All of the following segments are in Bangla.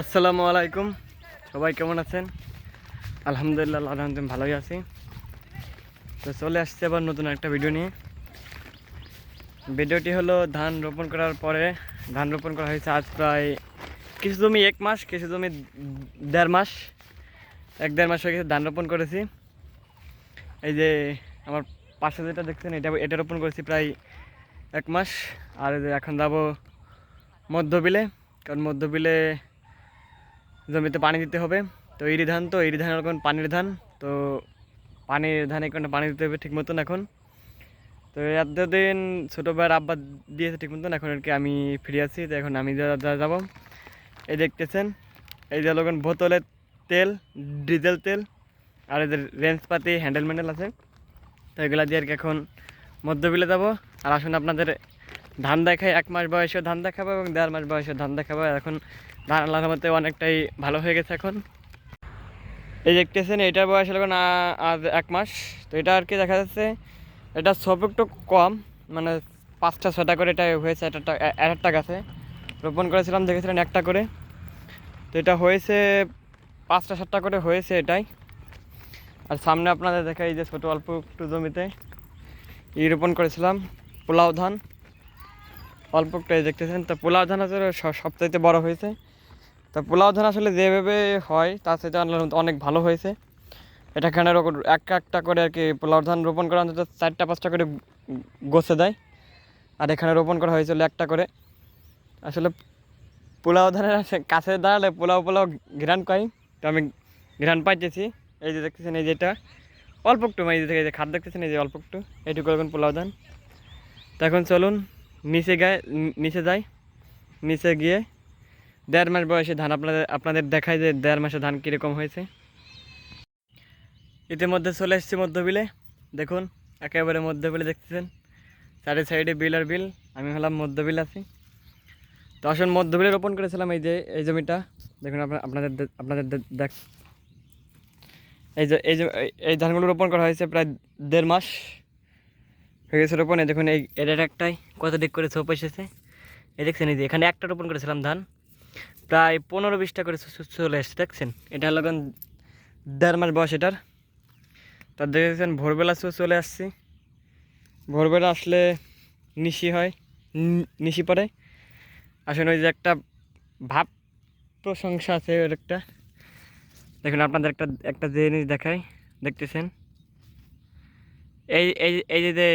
আসসালামু আলাইকুম। সবাই কেমন আছেন? আলহামদুলিল্লাহ রহমতে ভালোই আছি। তো চলে আসছে আবার নতুন একটা ভিডিও নিয়ে। ভিডিওটি হলো ধান রোপণ করার পরে, ধান রোপণ করা হয়েছে আজ প্রায় কিছু জমি এক মাস, কিছু জমি দেড় মাস। এক দেড় মাস হয়ে গেছে ধান রোপণ করেছি। এই যে আমার পাশে যেটা দেখছেন, এটা এটা রোপণ করেছি প্রায় এক মাস। আর এই যে এখন যাব মধ্যবিলে। কারণ মধ্যবিলে জমিতে পানি দিতে হবে। তো ইরি ধান তো ইরি ধান এখন পানির ধান। তো পানির ধানে কোনো পানি দিতে হবে ঠিক মতন এখন। তো এতদিন ছোটো ভাইয়ের আব্বা দিয়েছে ঠিক মতন, এখন আর কি আমি ফিরে আছি তো এখন আমি যা যাব। এই দেখতেছেন, এই যে লোকন বোতলের তেল, ডিজেল তেল, আর এদের রেঞ্জ পাতি, হ্যান্ডেল ম্যান্ডেল আছে। তো এগুলো দিয়ে আর কি এখন মধ্যবিলে যাব। আর আসুন আপনাদের ধান দেখায় এক মাস বয়সে ধান দেখাবো এবং দেড় মাস বয়সে ধান দেখাবো। এখন ধান আল্লাহর অনেকটাই ভালো হয়ে গেছে এখন। এই দেখতেছেন, এটার বয়স হলো না, আজ এক মাস। তো এটা আর কি দেখা যাচ্ছে, এটা সব একটু কম মানে পাঁচটা ছটা করে এটা হয়েছে একটা এক একটা গাছে। রোপণ করেছিলাম, দেখেছিলেন একটা করে। তো এটা হয়েছে, পাঁচটা, সাতটা করে হয়েছে এটাই। আর সামনে আপনাদের দেখা এই যে ছোটো অল্প একটু জমিতে ই রোপণ করেছিলাম, পোলাও ধান। অল্প একটু দেখতেছেন, তো পোলাও ধান স- সবচাইতে বড় হয়েছে। তো পোলাও ধান আসলে যেভাবে হয়, তার সাথে অনেক ভালো হয়েছে। এটা এখানে রো- এক একটা করে আর কি পোলাও ধান রোপণ করা অন্তত চারটা পাঁচটা করে গোছে দেয়। আর এখানে রোপণ করা হয়েছিল একটা করে। আসলে পোলাও ধানের কাছে দাঁড়ালে পোলাও পোলাও ঘ্রাণ পাই। তো আমি ঘ্রাণ পাইতেছি, এই যে দেখতেছেন, এই যেটা। অল্প একটু এই যে যে খাদ দেখতেছেন, এই যে অল্প একটু। এইটুকু এখন পোলাও ধান। তো এখন চলুন, নিচে গায়ে নিচে যাই। নিচে গিয়ে দেড় মাস বয়সে ধান আপনাদের আপনাদের দেখায় যে দেড় মাসে ধান কীরকম হয়েছে। ইতিমধ্যে চলে এসেছি মধ্যবিলে। দেখুন, একেবারে মধ্যবিলে দেখতেছেন। চারি সাইডে বিল আর বিল, আমি হলাম মধ্যবিল আছি। তো আসলে মধ্যবিলে রোপণ করেছিলাম এই যে, এই জমিটা। দেখুন আপনাদের আপনাদের দেখ। এই যে এই যে, এই- ধানগুলো রোপণ করা হয়েছে প্রায় দেড় মাস হয়ে গেছে রোপণে। দেখুন, এই এটার একটাই কত দিক করে ছোপ এসেছে। এই দেখছেন, এই যে, এখানে একটা রোপণ করেছিলাম ধান। প্রায় পনেরো বিশটা করে চলে এসছে দেখছেন? এটা হলো এখন দেড় মাস বয়স এটার। তা দেখেছেন, ভোরবেলা চলে আসছি। ভোরবেলা আসলে নিশি হয় নিশি পড়ে আসলে ওই যে একটা ভাব প্রশংসা আছে ওর একটা। দেখুন, আপনাদের একটা একটা জিনিস দেখাই, দেখতেছেন? এই এই এই যে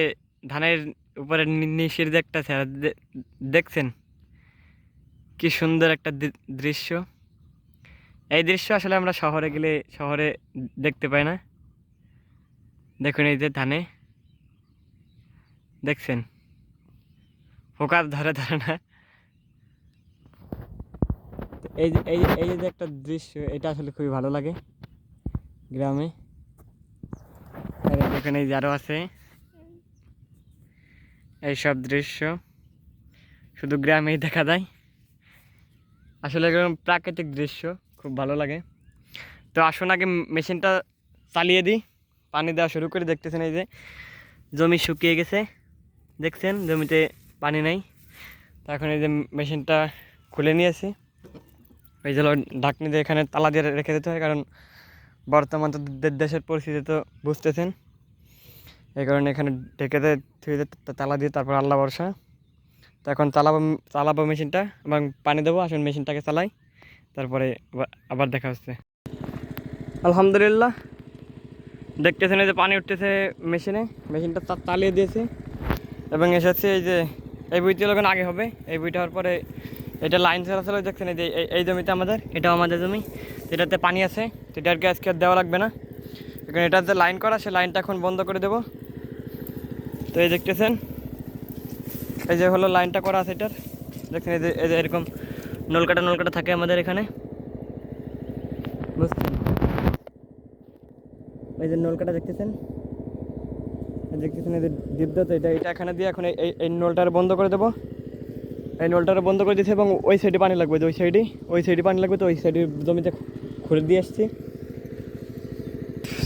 ধানের উপরে নিশির যে একটা দেখছেন? কি সুন্দর একটা দৃশ্য। এই দৃশ্য আসলে আমরা শহরে গেলে শহরে দেখতে পাই না। দেখুন এই যে ধানে। দেখছেন? ফোকাস ধরে ধরে না। এই যে, এই এই যে একটা দৃশ্য, এটা আসলে খুবই ভালো লাগে গ্রামে। আর এই দেখুন এই যে আরও আছে। এইসব দৃশ্য। শুধু গ্রামেই দেখা যায়। আসলে এরকম প্রাকৃতিক দৃশ্য খুব ভালো লাগে। তো আসুন আগে মেশিনটা চালিয়ে দিই। পানি দেওয়া শুরু করে, দেখতেছেন এই যে জমি শুকিয়ে গেছে। দেখছেন? জমিতে পানি নেই। তো এখন এই যে মেশিনটা খুলে নিয়েছি। এই হলো ঢাকনি দিয়ে এখানে তালা দিয়ে রেখে দিতে হয়, কারণ বর্তমান তো দেশের পরিস্থিতি তো বুঝতেছেন। এই কারণে এখানে ঢেকে দিয়ে তালা দিয়ে তারপর আল্লাহ ভরসা। তো এখন চালাবো চালাবো মেশিনটা এবং পানি দেবো। আসুন মেশিনটাকে চালাই। তারপরে আবার- দেখা হচ্ছে। আলহামদুলিল্লাহ। দেখতেছেন এই যে পানি উঠতেছে মেশিনে। মেশিনটা তা- চালিয়ে দিয়েছে। এবং এসেছে এই যে, এই বইটি যখন আগে হবে। এই বইটা হওয়ার পরে এটা লাইন চলাচল দেখছেন এই যে, এই- জমিতে আমাদের, এটাও আমাদের জমি। এটাতে পানি আছে এটা আর কি আজকে দেওয়া লাগবে না। এখন এটা যে লাইন করা, সে লাইনটা এখন বন্ধ করে দেবো। তো এই দেখতেছেন এই যে হলো লাইনটা করা আছে এটার। দেখছেন, এই যে এই যে এরকম নলকাটা নলকাটা থাকে আমাদের এখানে। বুঝছেন? এই যে নলকাটা দেখতেছেন? এই দেখতেছেন, এই যে তো এটা এটা এখানে দিয়ে এখন এই- এই এই নলটার বন্ধ করে দেবো। এই নলটারে বন্ধ করে দিয়েছে এবং ওই সাইডে পানি লাগবে ওই সাইডে ওই সাইডে পানি লাগবে, তো ওই সাইডে জমিতে খুঁড়ে দিয়ে আসছি।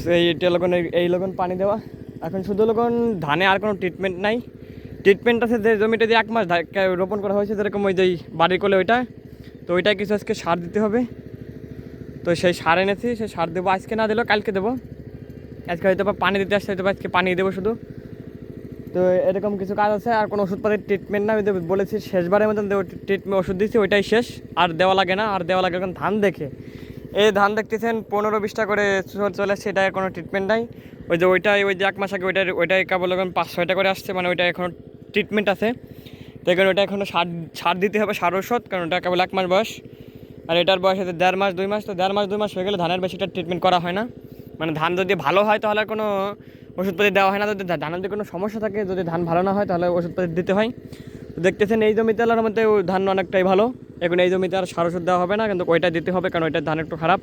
তো এইটা লগন এই- এই লগন পানি দেওয়া। এখন শুধু লগন ধানে আর কোনো ট্রিটমেন্ট নাই। ট্রিটমেন্ট আছে যে জমিটা দিয়ে এক মাস রোপণ করা হয়েছে, যেরকম ওই যে বাড়ির কোলে ওইটা। তো ওইটাই কিছু আজকে সার দিতে হবে। তো সেই সার এনেছি, সেই সার দেবো আজকে, না দিলেও কালকে দেবো। আজকে হয়তো বা পানি দিতে আসছে হয়তো আজকে পানি দেবো শুধু। তো এরকম কিছু কাজ আছে, আর কোনো ওষুধপাতির ট্রিটমেন্ট না, আমি বলেছি শেষবারের মতন ট্রিটমেন্ট ওষুধ দিচ্ছি ওইটাই শেষ। আর দেওয়া লাগে না, আর দেওয়া লাগে এখন ধান দেখে। এই ধান দেখতেছেন, পনেরো বিশটা করে চল- আসছে এটার কোনো ট্রিটমেন্ট নাই। ওই যে ওইটাই, ওই যে এক মাস আগে ওইটার ওইটাই কেবল পাঁচ ছয়টা করে আসছে মানে ওইটা এখন ট্রিটমেন্ট আছে। তো এখানে ওটা এখনও সার সার দিতে হবে, সার ওষুধ কারণ ওটা কেবল এক মাস বয়স। আর এটার বয়স হচ্ছে দেড় মাস, দুই মাস, তো দেড় মাস, দুই মাস হয়ে গেলে ধানের বেশিটা ট্রিটমেন্ট করা হয় না। মানে ধান যদি ভালো হয় তাহলে কোনো ওষুধপাতি দেওয়া হয় না। যদি ধানের যদি কোনো সমস্যা থাকে, যদি ধান ভালো না হয় তাহলে ওষুধপাতি দিতে হয়। তো দেখতেছেন এই জমিতে আলার মধ্যে ধান অনেকটাই ভালো। এখন এই জমিতে আর সার ওষুধ দেওয়া হবে না, কিন্তু ওইটা দিতে হবে, কারণ ওইটার ধান একটু খারাপ।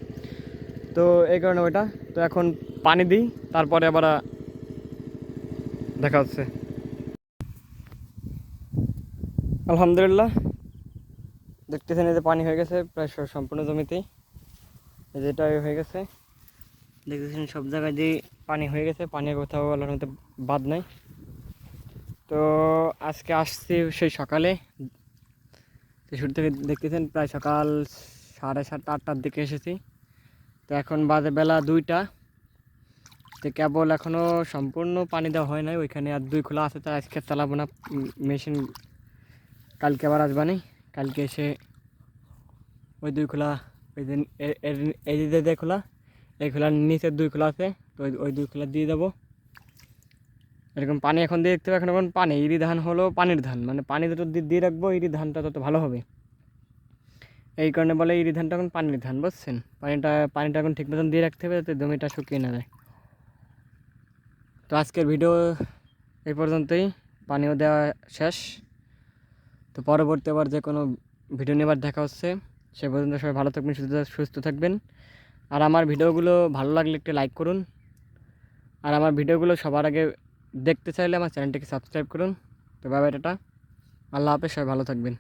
তো এই কারণে ওইটা, তো এখন পানি দিই, তারপরে আবার দেখা হচ্ছে। আলহামদুলিল্লাহ। দেখতেছেন এই যে পানি হয়ে গেছে, প্রায় সম্পূর্ণ জমিতেই। এই যে হয়ে গেছে। দেখতেছেন সব জায়গায় যে পানি হয়ে গেছে। পানির কোথাও আল্লাহর মধ্যে বাদ নাই। তো আজকে আসছি সেই সকালে। শুরু থেকে দেখতেছেন প্রায় সকাল সাড়ে সাতটা, আটটার দিকে এসেছি। তো এখন বাজে বেলা দুইটা। তো কেবল এখনও সম্পূর্ণ পানি দেওয়া হয় নাই। ওইখানে আর দুই খোলা আছে, তাই আজকে চালাবো না মেশিন কালকে আবার আসবানি কালকে এসে ওই দুই খোলা, ওই দিন এই যে যে খোলা, এই খোলার নিচে দুই খোলা আছে, তো ওই- দুই খোলা দিয়ে দেবো এরকম পানি এখন দিয়ে দেখতে হবে এখন এখন পানি, ইরি ধান হলো পানির ধান মানে পানি যত দিয়ে রাখব, ইরি ধানটা তত ভালো হবে। এই কারণে বলে ইরি ধানটা এখন পানির ধান, বুঝছেন? পানিটা পানিটা এখন ঠিক মতন দিয়ে রাখতে হবে যাতে জমিটা শুকিয়ে না যায়। তো আজকের ভিডিও এই পর্যন্তই। পানিও দেওয়া শেষ। তো পরবর্তী আবার যে কোনো ভিডিও নিয়ে দেখা হচ্ছে। সে পর্যন্ত সবাই ভালো থাকবেন, সুস্থ সুস্থ থাকবেন। আর আমার ভিডিওগুলো ভালো লাগলে একটু লাইক করুন। আর আমার ভিডিওগুলো সবার আগে দেখতে চাইলে আমার চ্যানেলটিকে সাবস্ক্রাইব করুন। তো বাবা এটা আল্লাহ হাফেজ, সবাই ভালো থাকবেন।